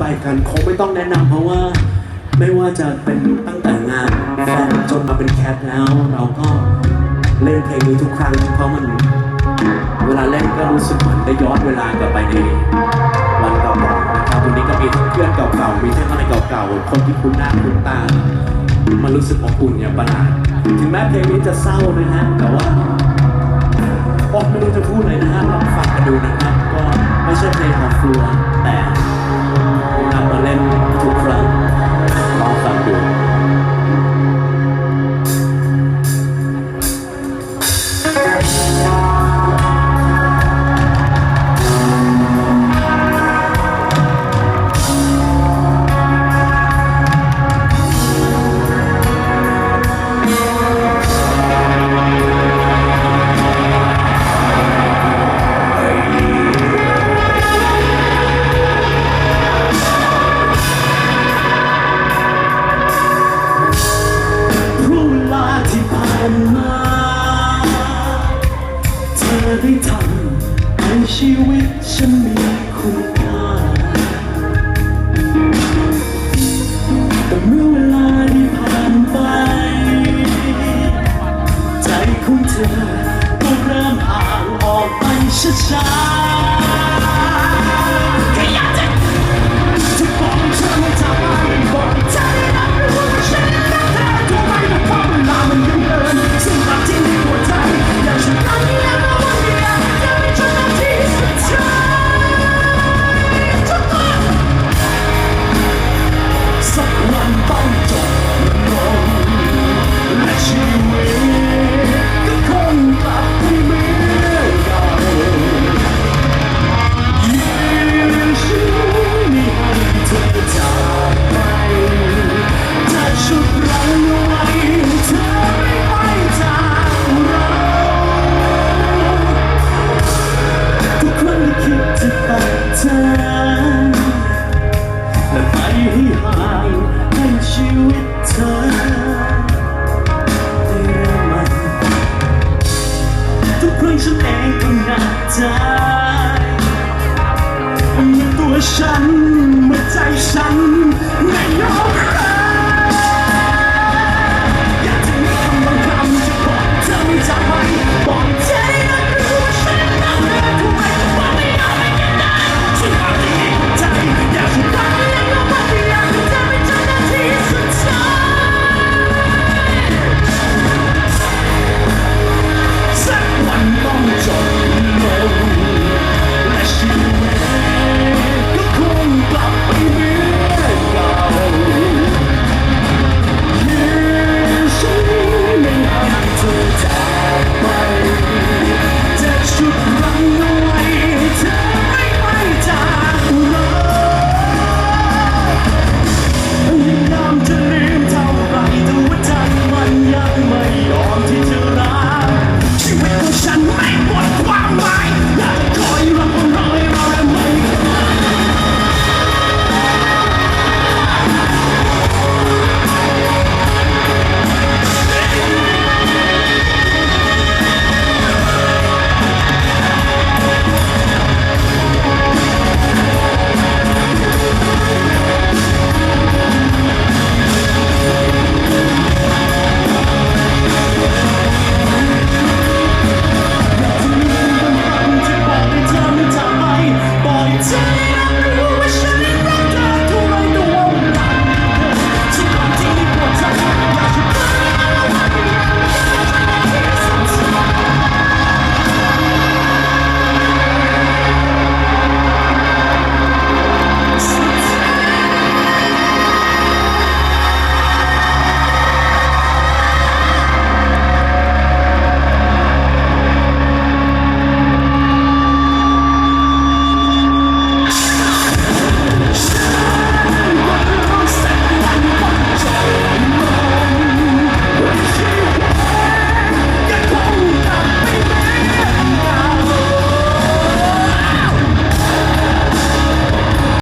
ไปกันคงไม่ต้องแนะนำเพราะว่า ไม่ว่าจะเป็นตั้งแต่งานแฟนจนมาเป็นแคทแล้ว เราก็เล่นเพลงนี้ทุกครั้งเพราะมัน เวลาเล่นก็รู้สึกเหมือนได้ย้อนเวลากลับไปในวันเก่าๆนะครับวันนี้ก็มีทั้งเพื่อนเก่าๆมีทั้งอะไรเก่าๆคนที่คุ้นหน้าคุ้นตามันรู้สึกอบอุ่นอย่างประหลาดถึงแม้เพลงนี้จะเศร้านะฮะแต่ว่าโอ้ไม่รู้จะพูดเลยนะฮะลองฟังกันดูนะครับก็ไม่ใช่เพลงของฟลัวแต่ ชีวิตฉันมีคุณค่าแต่เมื่อ ฉันเองก็หนักใจเมื่อตัวฉันเมื่อใจฉัน